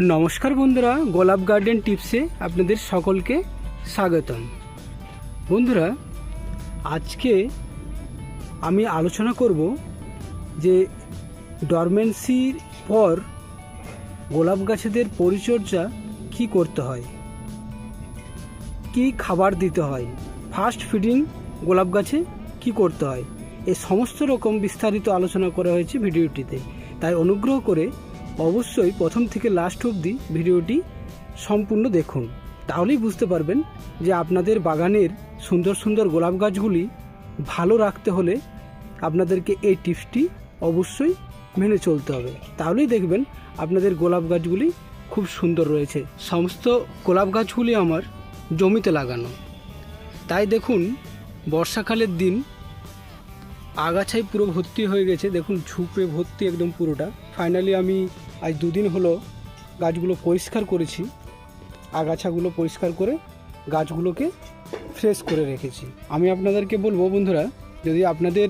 নমস্কার বন্ধুরা, গোলাপ গার্ডেন টিপসে আপনাদের সকলকে স্বাগতম। বন্ধুরা, আজকে আমি আলোচনা করব যে ডরমেন্সির পর গোলাপ গাছেদের পরিচর্যা কি করতে হয়, কি খাবার দিতে হয় ফার্স্ট ফিডিং গোলাপ গাছে কি করতে হয় এই সমস্ত রকম বিস্তারিত আলোচনা করা হয়েছে ভিডিওটিতে। তাই অনুগ্রহ করে অবশ্যই প্রথম থেকে লাস্ট অবধি ভিডিওটি সম্পূর্ণ দেখুন। তাহলেই বুঝতে পারবেন যে আপনাদের বাগানের সুন্দর সুন্দর গোলাপ গাছগুলি ভালো রাখতে হলে আপনাদেরকে এই টিপসটি অবশ্যই মেনে চলতে হবে। তাহলেই দেখবেন আপনাদের গোলাপ গাছগুলি খুব সুন্দর রয়েছে। সমস্ত গোলাপ গাছগুলি আমার জমিতে লাগানো। তাই দেখুন, বর্ষাকালের দিন আগাছায় পুরো ভর্তি হয়ে গেছে, দেখুন ঝুপে ভর্তি একদম পুরোটা। ফাইনালি আমি আজ দুদিন হলো গাছগুলো পরিষ্কার করেছি, আগাছাগুলো পরিষ্কার করে গাছগুলোকে ফ্রেশ করে রেখেছি। আমি আপনাদেরকে বলব বন্ধুরা, যদি আপনাদের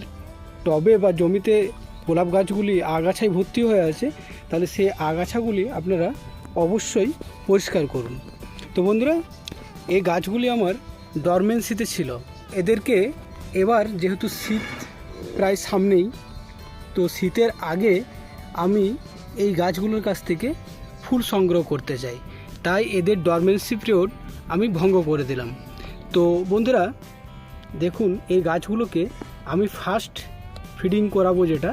টবে বা জমিতে গোলাপ গাছগুলি আগাছায় ভর্তি হয়ে আছে, তাহলে সেই আগাছাগুলি আপনারা অবশ্যই পরিষ্কার করুন। তো বন্ধুরা, এই গাছগুলি আমার ডরমেন্সিতে ছিল। এদেরকে এবার যেহেতু শীত প্রায় সামনেই। তো শীতের আগে আমি এই গাছগুলোর কাছ থেকে ফুল সংগ্রহ করতে চাই। তাই এদের ডরমেন্সি পিরিয়ড আমি ভঙ্গ করে দিলাম। তো বন্ধুরা, দেখুন এই গাছগুলোকে আমি ফার্স্ট ফিডিং করাবো যেটা,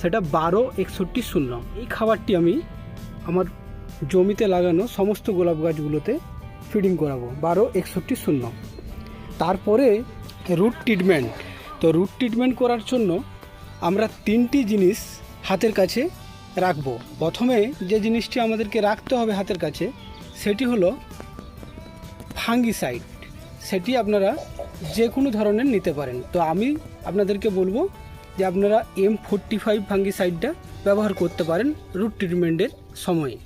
সেটা বারো একষট্টি শূন্য। এই খাবারটি আমি আমার জমিতে লাগানো সমস্ত গোলাপ গাছগুলোতে ফিডিং করাবো, বারো একষট্টি শূন্য। তারপরে রুট ট্রিটমেন্ট তো রুট ট্রিটমেন্ট করার জন্য আমরা তিনটি জিনিস হাতের কাছে রাখব। প্রথমে যে জিনিসটি আমাদেরকে রাখতে হবে হাতের কাছে, সেটি হলো ফাঙ্গিসাইড সেটি আপনারা যে কোনো ধরনের নিতে পারেন। তো আমি আপনাদেরকে বলব যে আপনারা এম ফোরটি ফাইভ ফাঙ্গিসাইডটা ব্যবহার করতে পারেন রুট ট্রিটমেন্টের সময়ে।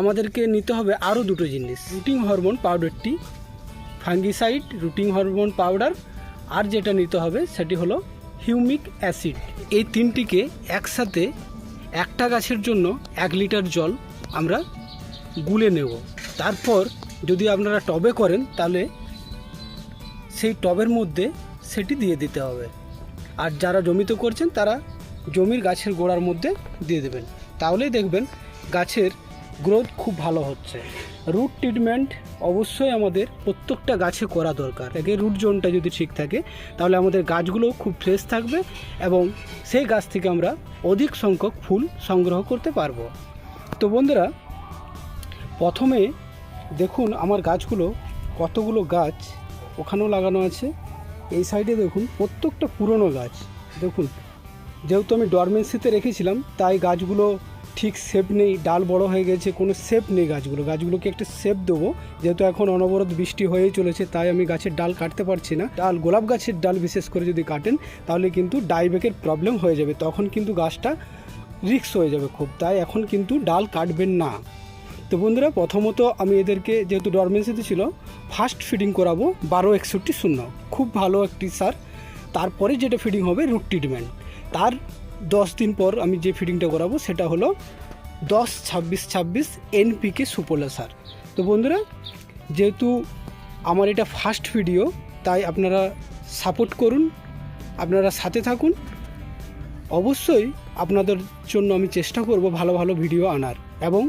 আমাদেরকে নিতে হবে আরও দুটো জিনিস। রুটিং হরমোন পাউডারটি ফাঙ্গিসাইড রুটিং হরমোন পাউডার আর যেটা নিতে হবে সেটি হলো হিউমিক অ্যাসিড। এই তিনটিকে একসাথে একটা গাছের জন্য এক লিটার জল আমরা গুলে নেব। তারপর যদি আপনারা টবে করেন তাহলে সেই টবের মধ্যে সেটি দিয়ে দিতে হবে। আর যারা জমিতে করছেন তারা জমির গাছের গোড়ার মধ্যে দিয়ে দেবেন। তাহলেই দেখবেন গাছের গ্রোথ খুব ভালো হচ্ছে। রুট ট্রিটমেন্ট অবশ্যই আমাদের প্রত্যেকটা গাছে করা দরকার। একে রুট জোনটা যদি ঠিক থাকে, তাহলে আমাদের গাছগুলো খুব ফ্রেশ থাকবে এবং সেই গাছ থেকে আমরা অধিক সংখ্যক ফুল সংগ্রহ করতে পারব। তো বন্ধুরা, প্রথমে দেখুন আমার গাছগুলো কতগুলো গাছ ওখানেও লাগানো আছে। এই সাইডে দেখুন, প্রত্যেকটা পুরনো গাছ। দেখুন, যেহেতু আমি ডরমেন্সিতে রেখেছিলাম, তাই গাছগুলো ঠিক শেপ নেই, ডাল বড় হয়ে গেছে, কোনো শেপ নেই গাছগুলো। গাছগুলোকে একটা শেপ দেবো, যেহেতু এখন অনবরত বৃষ্টি হয়েই চলেছে, তাই আমি গাছের ডাল কাটতে পারছি না। ডাল, গোলাপ গাছের ডাল বিশেষ করে যদি কাটেন, তাহলে কিন্তু ডাইবেকের প্রবলেম হয়ে যাবে। তখন কিন্তু গাছটা রিক্স হয়ে যাবে খুব। তাই এখন কিন্তু ডাল কাটবেন না। তো বন্ধুরা, প্রথমত আমি এদেরকে, যেহেতু ডরমেন্সিতে ছিল ফার্স্ট ফিডিং করাবো বারো একষট্টি শূন্য। খুব ভালো একটি সার। তারপরে যেটা ফিডিং হবে রুট ট্রিটমেন্ট তার দশ দিন পর আমি যে ফিডিংটা করাবো, সেটা হলো দশ, ছাব্বিশ ছাব্বিশ এনপিকে সুপোলা সার। তো বন্ধুরা, যেহেতু আমার এটা ফার্স্ট ভিডিও তাই আপনারা সাপোর্ট করুন, আপনারা সাথে থাকুন। অবশ্যই আপনাদের জন্য আমি চেষ্টা করব ভালো ভালো ভিডিও আনার এবং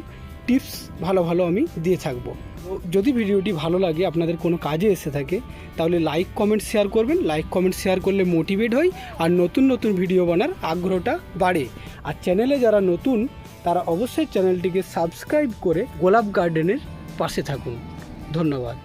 টিপস ভালো ভালো আমি দিয়ে থাকব। যদি ভিডিওটি ভালো লাগে, আপনাদের কোনো কাজে এসে থাকে, তাহলে লাইক কমেন্ট শেয়ার করবেন। লাইক কমেন্ট শেয়ার করলে মোটিভেট হই আর নতুন নতুন ভিডিও বানার আগ্রহটা বাড়ে। আর চ্যানেলে যারা নতুন, তারা অবশ্যই চ্যানেলটিকে সাবস্ক্রাইব করে গোলাপ গার্ডেনের পাশে থাকুন। ধন্যবাদ।